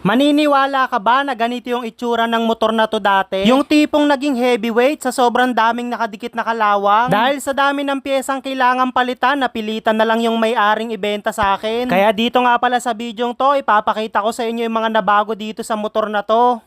Maniniwala ka ba na ganito yung itsura ng motor na to dati? Yung tipong naging heavyweight sa sobrang daming nakadikit na kalawang? Dahil sa dami ng piyesang kailangan palitan, napilitan na lang yung may-aring ibenta sa akin. Kaya dito nga pala sa bidyong to, ipapakita ko sa inyo yung mga nabago dito sa motor na to.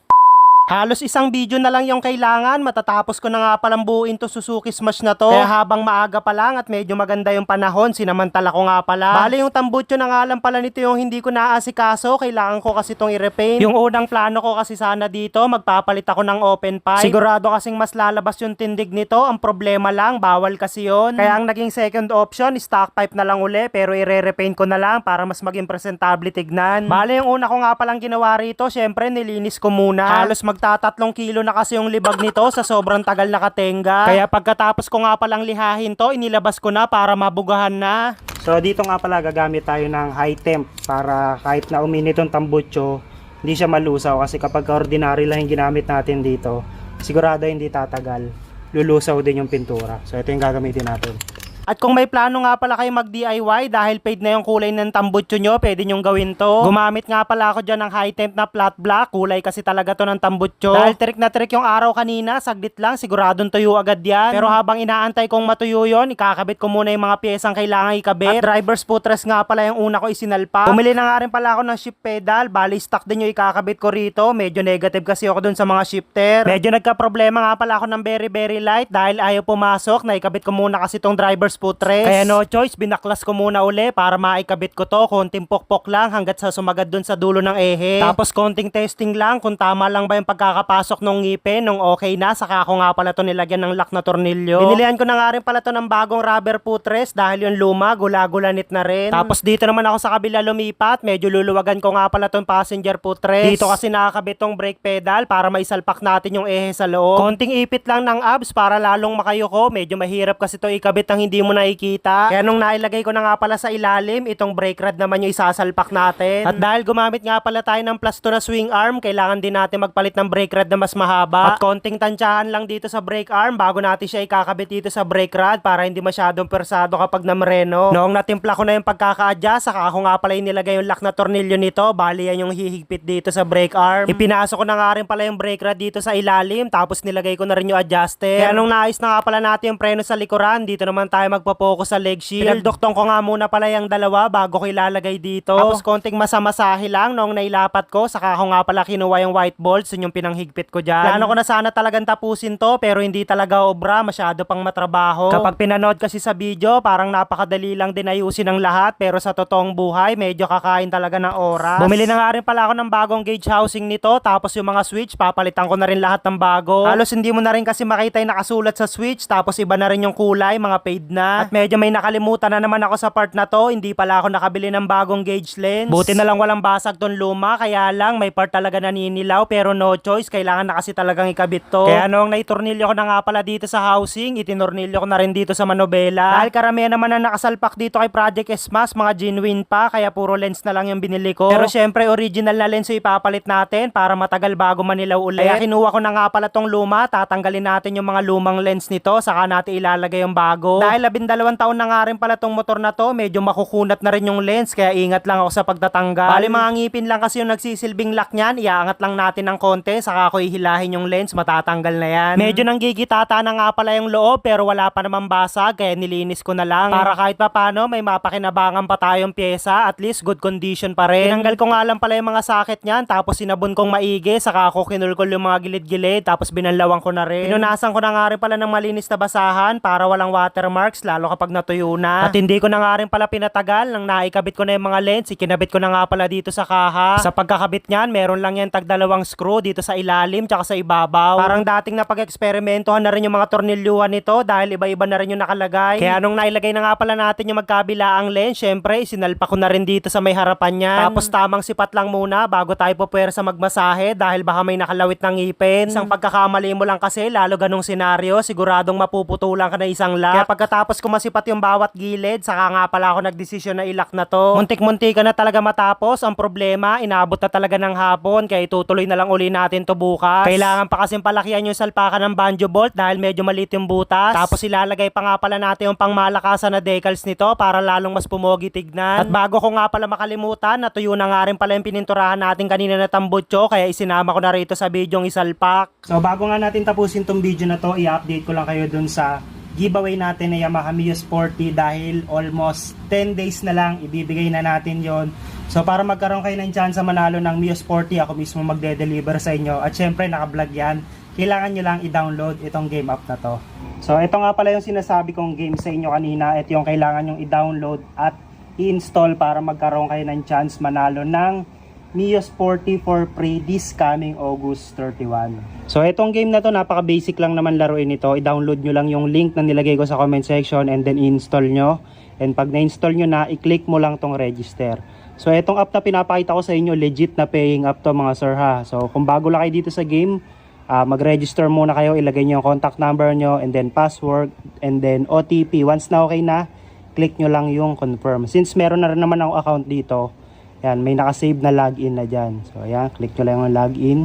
Halos isang video na lang yung kailangan, matatapos ko na nga palang buuin to Suzuki Smash na to. Kaya habang maaga pa lang at medyo maganda yung panahon, sinamantala ko nga pala. Bale yung tambutso na nga lang pala nito yung hindi ko naasikaso, kailangan ko kasi tong i-repaint. Yung unang plano ko kasi sana dito, magpapalit ako ng open pipe. Sigurado kasing mas lalabas yung tindig nito, ang problema lang, bawal kasi yon. Kaya ang naging second option, stock pipe na lang uli, pero i-repaint ko na lang para mas maging presentable tignan. Bale yung una ko nga palang ginawa rito, syempre nilinis ko muna. Halos magtatatlong kilo na kasi yung libag nito sa sobrang tagal na katenga. Kaya pagkatapos ko nga palang lihahin to, inilabas ko na para mabugahan na. So dito nga pala gagamit tayo ng high temp para kahit na uminit yung tambutso, hindi siya malusaw kasi kapag ordinary lang yung ginamit natin dito, sigurado hindi tatagal. Lulusaw din yung pintura. So ito yung gagamitin natin. At kung may plano nga pala kayo mag-DIY dahil paid na yung kulay ng tambutso nyo, pwede nyong gawin to. Gumamit nga pala ako dyan ng high temp na flat black. Kulay kasi talaga to ng tambutso. Dahil trick na trick yung araw kanina, saglit lang, siguradong tuyo agad yan. Pero habang inaantay kong matuyo yon, ikakabit ko muna yung mga piyesang kailangan ikabit. At driver's footrest nga pala yung una ko isinalpa. Bumili na nga rin pala ako ng shift pedal. Bali, stock din yung ikakabit ko rito. Medyo negative kasi ako dun sa mga shifter. Medyo nagka-problema nga pala ako ng very very light dahil ayaw pumasok. Naikabit ko muna kasi tong driver's footrest. Kaya no choice, binaklas ko muna uli para maikabit ko to. Konting pokpok lang hanggat sa sumagad dun sa dulo ng ehe. Tapos konting testing lang kung tama lang ba yung pagkakapasok ng ngipin. Nung okay na, saka ako nga pala to nilagyan ng lock na tornilyo. Binilihan ko na nga rin pala to ng bagong rubber footrest dahil yung luma, gula-gulanit na rin. Tapos dito naman ako sa kabila lumipat. Medyo luluwagan ko nga pala tong passenger footrest. Dito kasi nakakabit tong brake pedal para maisalpak natin yung ehe sa loob. Konting ipit lang ng abs para lalong makayuko. Medyo mahirap kasi to ikabit ang hindi mo nakikita. Kaya nung nailagay ko na nga pala sa ilalim, itong brake rod naman yung isasalpak natin. At dahil gumamit nga pala tayo ng plasto na swing arm, kailangan din natin magpalit ng brake rod na mas mahaba. At konting tansyahan lang dito sa brake arm bago natin siya ikakabit dito sa brake rod para hindi masyadong persado kapag namreno. Noong natimpla ko na yung pagkaka-adjust, saka ako nga pala yung nilagay yung lock na tornilyo nito. Bali yan yung hihigpit dito sa brake arm. Ipinasok ko na nga rin pala yung brake rod dito sa ilalim, tapos nilagay ko na rin yung adjuster. Kaya nung naayos na nga pala natin yung preno sa likuran, dito naman tayo magpo-focus sa leg shield. Pinagdoktong ko nga muna pala yung dalawa bago ko ilalagay dito. Tapos konting masamasahe lang noong nailapat ko, saka ako nga pala kinuha yung white balls, yun yung pinanghigpit ko dyan. Plano ko na sana talagang tapusin to, pero hindi talaga obra, masyado pang matrabaho. Kapag pinanood kasi sa video, parang napakadali lang din ayusin ang lahat, pero sa totoong buhay, medyo kakain talaga ng oras. Bumili na nga rin pala ako ng bagong gauge housing nito, tapos yung mga switch, papalitan ko na rin lahat ng bago. Halos hindi mo na rin kasi makita yung nakasulat sa switch, tapos iba na rin yung kulay, mga fade na. At medyo may nakalimutan na naman ako sa part na to, hindi pala ako nakabili ng bagong gauge lens. Buti na lang walang basag ton luma, kaya lang may part talaga naninilaw, pero no choice, kailangan na kasi talagang ikabit to. Kaya noong naitornilyo ko na nga pala dito sa housing, itinornilyo ko na rin dito sa manobela. Dahil karamihan naman na nakasalpak dito kay Project Smash, mga genuine pa, kaya puro lens na lang yung binili ko. Pero syempre, original na lens yung ipapalit natin para matagal bago manilaw ulit. Kaya kinuha ko na nga pala tong luma, tatanggalin natin yung mga lumang lens nito, saka natin ilalagay yung bago. Dahil labindalawang taon na nga rin pala tong motor na to, medyo makukunat na rin yung lens, kaya ingat lang ako sa pagtatanggal. Bali mga ngipin lang kasi yung nagsisilbing lock niyan, iaangat lang natin ng konti, saka ako ihilahin yung lens, matatanggal na yan. Medyo nang gigitata na nga pala yung loob, pero wala pa naman basag, kaya nilinis ko na lang. Para kahit pa paano, may mapakinabangan pa tayong pyesa, at least good condition pa rin. Tinanggal ko nga lang pala yung mga socket niyan, tapos sinabon kong maigi, saka ako kinulkol yung mga gilid-gilid, tapos binalawang ko na rin. Pinunasan ko na nga rin pala ng malinis na basahan para walang watermarks, lalo kapag natuyo na. At hindi ko na nga rin pala pinatagal, nang naikabit ko na yung mga lens, ikinabit ko na nga pala dito sa kaha. Sa pagkakabit niyan, meron lang yan tag dalawang screw dito sa ilalim, tsaka sa ibabaw. Parang dating na pag-eksperimentohan na rin yung mga tornilyuhan nito dahil iba-iba na rin yung nakalagay. Kaya nung nailagay na nga pala natin yung magkabilaang lens, syempre isinalpa ko na rin dito sa may harapan niyan. Tapos tamang sipat lang muna bago tayo pupuwersa magmasahe dahil baka may nakalawit ng ngipin. Isang pagkakamali mo lang kasi, lalo ganong senaryo, siguradong mapuputulan ka na isang lock. Kaya pagkatapos Matapos ko masipat yung bawat gilid, saka nga pala ako nagdesisyon na ilak na to. Muntik-munti ka na talaga matapos. Ang problema, inabot na talaga ng hapon, kaya itutuloy na lang uli natin to bukas. Kailangan pa kasing palakihan yung salpakan ng banjo bolt dahil medyo maliit yung butas. Tapos ilalagay pa nga pala natin yung pangmalakasan na decals nito para lalong mas pumogi tignan. At bago ko nga pala makalimutan, natuyo na nga rin pala yung pininturahan natin kanina na tambutso, kaya isinama ko na rito sa bidyong isalpak. So bago nga natin tapusin tong video na to, i-update ko lang kayo dun sa giveaway natin na Yamaha Mio Sporty dahil almost 10 days na lang ibibigay na natin yon So para magkaroon kayo ng chance manalo ng Mio Sporty, ako mismo magde-deliver sa inyo. At syempre naka-vlog yan, kailangan nyo lang i-download itong game app na to. So ito nga pala yung sinasabi kong game sa inyo kanina. Ito yung kailangan yung i-download at i-install para magkaroon kayo ng chance manalo ng Mio Sporty for free this coming August 31. So itong game na to napaka-basic lang naman laruin ito. I-download nyo lang yung link na nilagay ko sa comment section and then i-install nyo. And pag na-install nyo na, i-click mo lang tong register. So itong app na pinapakita ko sa inyo, legit na paying app to mga sir ha. So kung bago lang kayo dito sa game, ah, mag-register muna kayo, ilagay nyo yung contact number nyo and then password and then OTP. Once na okay na, click nyo lang yung confirm. Since meron na rin naman ako account dito, yan, may nakasave na login na dyan. So ayan, click nyo lang yung login.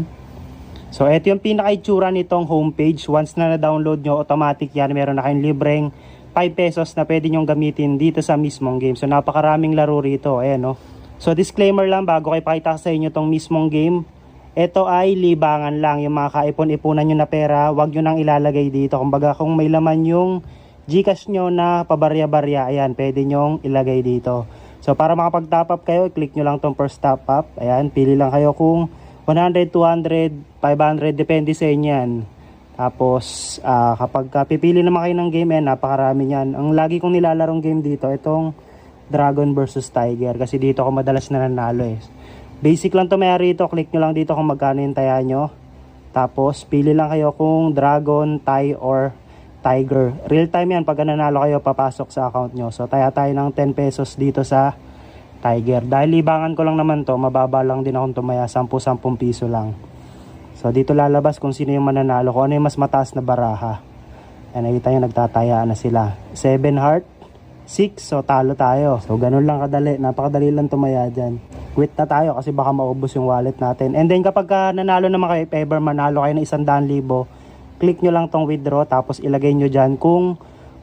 So ito yung pinaka-itsura nitong homepage. Once na na-download nyo, automatic yan. Meron na kayong libreng 5 pesos na pwede nyong gamitin dito sa mismong game. So napakaraming laro rito. Ayan no. So disclaimer lang bago kayo pakita sa inyo tong mismong game. Ito ay libangan lang. Yung mga kaipon-ipunan nyo na pera, wag nyo nang ilalagay dito. Kumbaga kung may laman yung Gcash nyo na pabarya-barya, ayan, pwede nyong ilagay dito. So para makapag-top up kayo, click nyo lang tong first top up. Ayan, pili lang kayo kung 100, 200, 500, depende sa inyo yan. Tapos, ah, kapag ka pipili naman kayo ng game, ayan, napakarami yan. Ang lagi kong nilalarong game dito, itong Dragon versus Tiger. Kasi dito ako madalas na nanalo eh. Basic lang to may rito, click nyo lang dito kung magkano yung taya nyo. Tapos, pili lang kayo kung Dragon, Tie, or Tiger. Real time yan, pag nanalo kayo, papasok sa account nyo. So, taya tayo ng 10 pesos dito sa Tiger. Dahil libangan ko lang naman to, mababa lang din akong tumaya, 10-10 piso lang. So, dito lalabas kung sino yung mananalo, kung ano yung mas mataas na baraha. Ayan, nakita nyo, nagtataya na sila. 7 heart, 6, so talo tayo. So, ganun lang kadali. Napakadali lang tumaya dyan. Quit na tayo kasi baka maubos yung wallet natin. And then, kapag ka nanalo naman kayo, if manalo kayo ng 100,000, click nyo lang tong withdraw tapos ilagay nyo dyan kung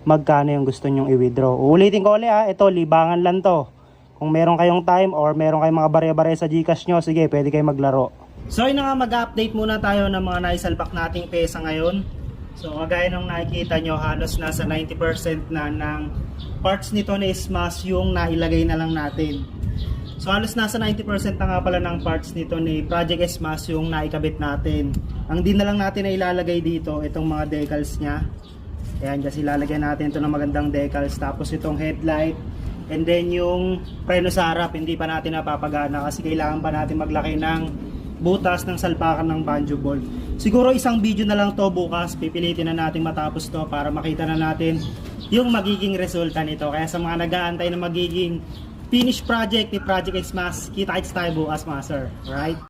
magkano yung gusto nyong i-withdraw. Uulitin ko ulit ha, ito libangan lang to. Kung meron kayong time or meron kayong mga barya-barya sa Gcash nyo, sige, pwede kayo maglaro. So yun nga, mag-update muna tayo ng mga naisalbak nating pesa ngayon. So kagaya nung nakikita nyo, halos nasa 90% na ng parts nito na smash yung nailagay na lang natin. So halos nasa 90% na nga pala ng parts nito ni Project Smash yung naikabit natin. Ang din na lang natin na ilalagay dito, itong mga decals niya. Ayan, kasi ilalagyan natin ito ng magandang decals. Tapos itong headlight. And then yung preno sa harap, hindi pa natin napapagana kasi kailangan pa natin maglaki ng butas ng salpakan ng banjo bolt. Siguro isang video na lang to bukas, pipilitin na natin matapos to para makita na natin yung magiging resulta nito. Kaya sa mga nag-aantay na magiging finish project ni Project Xmas, kita-kits tayo bukas mga sir. Alright?